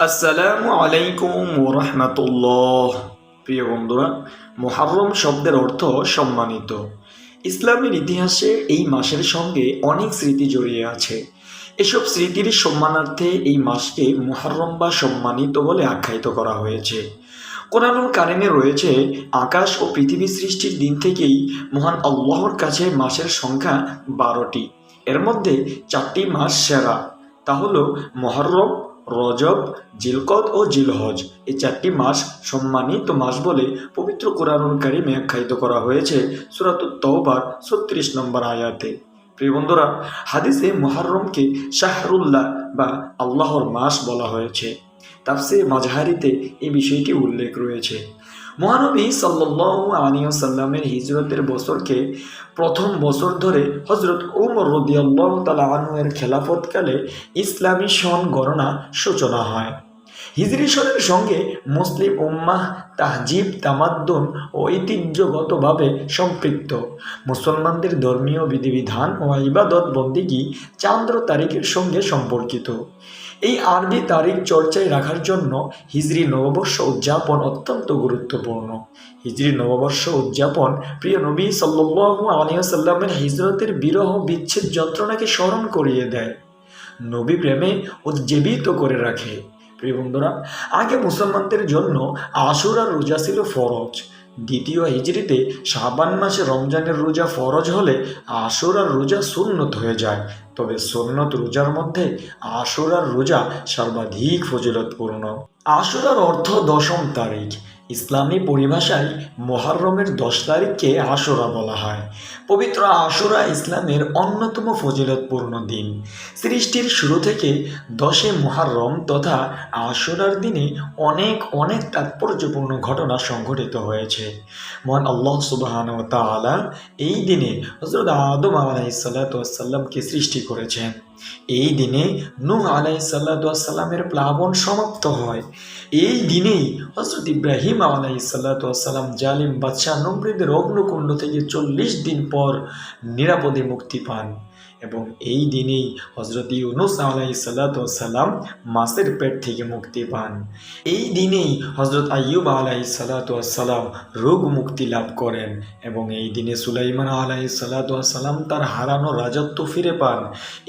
আসসালামু আলাইকুম ওরহমতুল্লাহ। প্রিয় বন্ধুরা, মোহাররম শব্দের অর্থ সম্মানিত। ইসলামের ইতিহাসে এই মাসের সঙ্গে অনেক স্মৃতি জড়িয়ে আছে। এসব স্মৃতির সম্মানার্থে এই মাসকে মোহাররম বা সম্মানিত বলে আখ্যায়িত করা হয়েছে। কোরআনুল কারিমে রয়েছে, আকাশ ও পৃথিবী সৃষ্টির দিন থেকেই মহান আল্লাহর কাছে মাসের সংখ্যা বারোটি। এর মধ্যে চারটি মাস সেরা। তা হলো মহরম রজব, জিলকত ও জিলহজ। এই চারটি মাস সম্মানিত মাস বলে পবিত্র কোরআনুল মেয়াখ্যায়িত করা হয়েছে। সুরাত তওবার ছত্রিশ নম্বর আয়াতে। প্রিয় বন্ধুরা, হাদিসে মোহাররমকে শাহরুল্লাহ বা আল্লাহর মাস বলা হয়েছে। তাফসে মাজহারিতে এই বিষয়টি উল্লেখ রয়েছে। মহানবী আলাইহি সাল্লামের হিজরতের বছরকে প্রথম বছর ধরে হজরত উমর রদিয়াল্লাহ তালা আনহুয়ের খেলাফতকালে ইসলামী সন গণনা সূচনা হয়। হিজরি সনের সঙ্গে মুসলিম উম্মাহ তাহজিব, তামাদ্দুন ও ঐতিহ্যগতভাবে সম্পৃক্ত। মুসলমানদের ধর্মীয় বিধিবিধান ও ইবাদত বন্দিগি চান্দ্র তারিখের সঙ্গে সম্পর্কিত। এই আরবি তারিখ চর্চায় রাখার জন্য হিজরি নববর্ষ উদযাপন অত্যন্ত গুরুত্বপূর্ণ। হিজরি নববর্ষ উদযাপন প্রিয় নবী সাল্লু আলিয়াল্লামের হিজরতের বিরহ বিচ্ছেদ যন্ত্রণাকে স্মরণ করিয়ে দেয়। নবী প্রেমে উজ্জীবিত করে রাখে। প্রিয় বন্ধুরা, আগে মুসলমানদের জন্য আশুরার রোজা ছিল ফরজ। দ্বিতীয় হিজড়িতে শাবান মাসে রমজানের রোজা ফরজ হলে আসর আশুরার রোজা সুন্নত হয়ে যায়। তবে সুন্নত রোজার মধ্যে আসর আশুরার রোজা সর্বাধিক ফজিলতপূর্ণ আশুরার অর্থ দশম তারিখ। ইসলামী পরিভাষায় মোহাররমের দশ তারিখকে আশুরা বলা হয়। পবিত্র আশুরা ইসলামের অন্যতম ফজিলতপূর্ণ দিন। সৃষ্টির শুরু থেকে দশে মোহাররম তথা আশুরার দিনে অনেক অনেক তাৎপর্যপূর্ণ ঘটনা সংঘটিত হয়েছে। মহান আল্লাহ সুবাহান তালা এই দিনে হজরত আদম আলাইসাল্লাতামকে সৃষ্টি করেছেন। এই দিনে নূহ আলাইসাল্লাতামের প্লাবন সমাপ্ত হয়। এই দিনেই হজরত ইব্রাহিম আলাইসাল্লাতাম জালিম বাদশাহ নমৃদের অগ্নকুণ্ড থেকে চল্লিশ দিন পর নিরাপদে মুক্তি পান এবং এই দিনেই হজরত ইউনুস আলাই সাল্লাম মাসের পেট থেকে মুক্তি পান। এই দিনেই হজরত আইয়ুব আলাই সাল্লাম রোগ মুক্তি লাভ করেন এবং এই দিনে সুলাইমান আলাই সাল্লাম তার হারানো রাজত্ব ফিরে পান।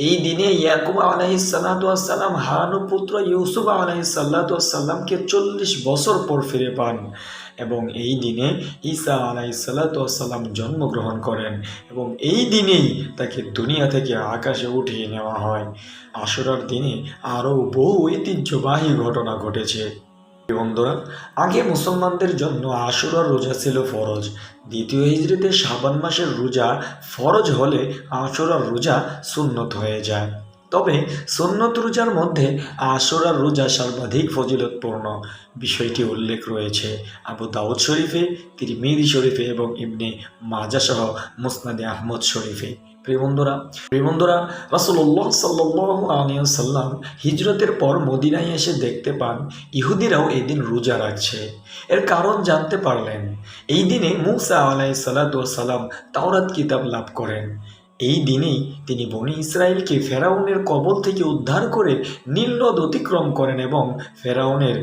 এই দিনে ইয়াকুব আলাই সাল্লাম হারানো পুত্র ইউসুফ আলাই সাল্লামকে চল্লিশ বছর পর ফিরে পান এবং এই দিনে ঈসা আলাই সাল্লাম জন্মগ্রহণ করেন এবং এই দিনেই তাকে দুনিয়া থেকে আকাশে উঠিয়ে নেওয়া হয়। আশুরার দিনে আরও বহু ঐতিহ্যবাহী ঘটনা ঘটেছে। বন্ধুরা, আগে মুসলমানদের জন্য আশুরার রোজা ছিল ফরজ। দ্বিতীয় হিজড়িতে শাবান মাসের রোজা ফরজ হলে আশুরার রোজা সুন্নত হয়ে যায়। তবে সুন্নত রোজার মধ্যে আশুরার রোজা সর্বাধিক ফজিলতপূর্ণ। বিষয়টি উল্লেখ রয়েছে আবু দাউদ শরীফে তিরমিদি শরীফে এবং ইবনে মাজাসহ মুসনাদে আহমদ শরীফে। প্রিয়বন্ধুরা প্রিয়বন্ধুরা রাসুল্লাহ সাল্লাহ আলিয়াল্লাম হিজরতের পর মদিনায় এসে দেখতে পান ইহুদিরাও এই দিন রোজা রাখছে। এর কারণ জানতে পারলেন, এই দিনে মুসা আলাই সালাম তাওরাত কিতাব লাভ করেন। এই দিনেই তিনি বনি ইসরায়েলকে ফেরাউনের কবল থেকে উদ্ধার করে নীল নদ অতিক্রম করেন এবং ফেরাউনের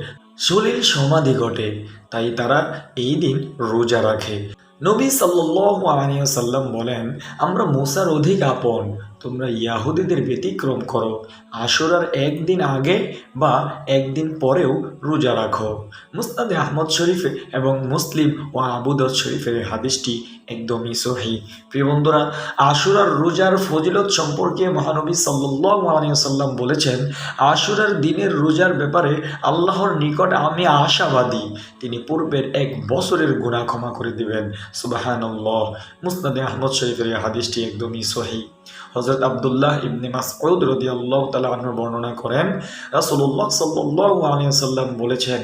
সলিল সমাধি ঘটে। তাই তারা এই দিন রোজা রাখে। নবী সাল্লাহ আলিয়াল্লাম বলেন আমরা মোসার অধিক আপন তোমরা ইয়াহুদিদের ব্যতিক্রম করো, আশুরার একদিন আগে বা একদিন পরেও রোজা রাখো। মুস্তাদে আহমদ শরীফে এবং মুসলিম ও আবুদত শরীফের হাদিসটি একদমই সহি। প্রিয় বন্ধুরা, আশুরার রোজার ফজিলত সম্পর্কে মহানবী আলিয়াল্লাম বলেছেন, আশুরার দিনের রোজার ব্যাপারে আল্লাহর নিকট আমি আশাবাদী। তিনি পূর্বের এক বছরের গুণা ক্ষমা করে দিবেন। সুবাহান্লাহ মুস্তাদে আহমদ শরীফের হাদিসটি একদমই সহি। হজরত আবদুল্লাহ ইবনে মাসউদ রদি আল্লাহ তালা বর্ণনা করেন রাসুল্লাহ সাল্লাহ আলিয়াল্লাম বলেছেন,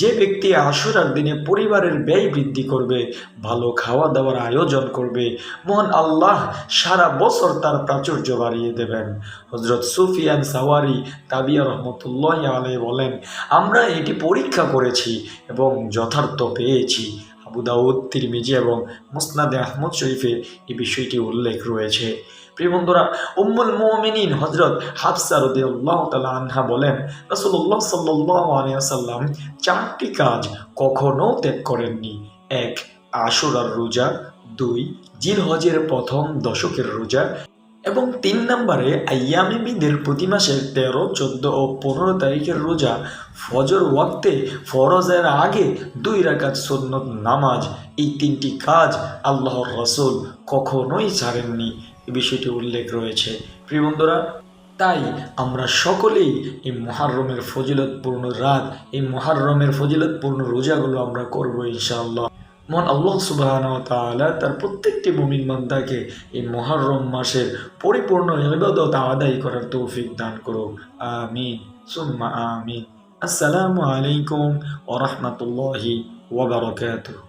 যে ব্যক্তি আশুরার দিনে পরিবারের ব্যয় বৃদ্ধি করবে, ভালো খাওয়া দাওয়ার আয়োজন করবে, মহান আল্লাহ সারা বছর তার প্রাচুর্য বাড়িয়ে দেবেন। হজরত সুফিয়ান সাওয়ারি তাবিয়া রহমতুল্লাহ আলাই বলেন, আমরা এটি পরীক্ষা করেছি এবং যথার্থ পেয়েছি। আবু দাউদ, তিরমিজি এবং মুসনাদে আহমদ শরীফে এই বিষয়টি উল্লেখ রয়েছে। প্রিয় উম্মুল মুমিনিন হজরত হাফসা তাআলা আনহা বলেন, রাসূলুল্লাহ সাল্লাল্লাহু আলাইহি চারটি কাজ কখনো ত্যাগ করেননি। এক, আশুরার রোজা, দুই, জিলহজের প্রথম দশকের রোজা, এবং তিন নম্বরে আয়ামি বিদের প্রতি মাসের তেরো, চোদ্দ ও পনেরো তারিখের রোজা ফজর ওয়াক্তে ফরজের আগে দুই রাকাত সুন্নত নামাজ, এই তিনটি কাজ আল্লাহর রসুল কখনোই ছাড়েননি। বিষয়টি উল্লেখ রয়েছে। প্রিয় বন্ধুরা, তাই আমরা সকলেই এই মহারমের ফজিলতপূর্ণ রাত, এই মহারমের ফজিলতপূর্ণ রোজাগুলো আমরা করব ইনশাআল্লাহ। মন আল্লাহ সুবাহ তার প্রত্যেকটি মুমিন বান্দাকে এই মহারম মাসের পরিপূর্ণ ইবাদত আদায় করার তৌফিক দান করুক। আমিন। সুম্মা আমিন। আসসালামু আলাইকুম ওয়া রাহমাতুল্লাহি ওয়া বারাকাতুহু।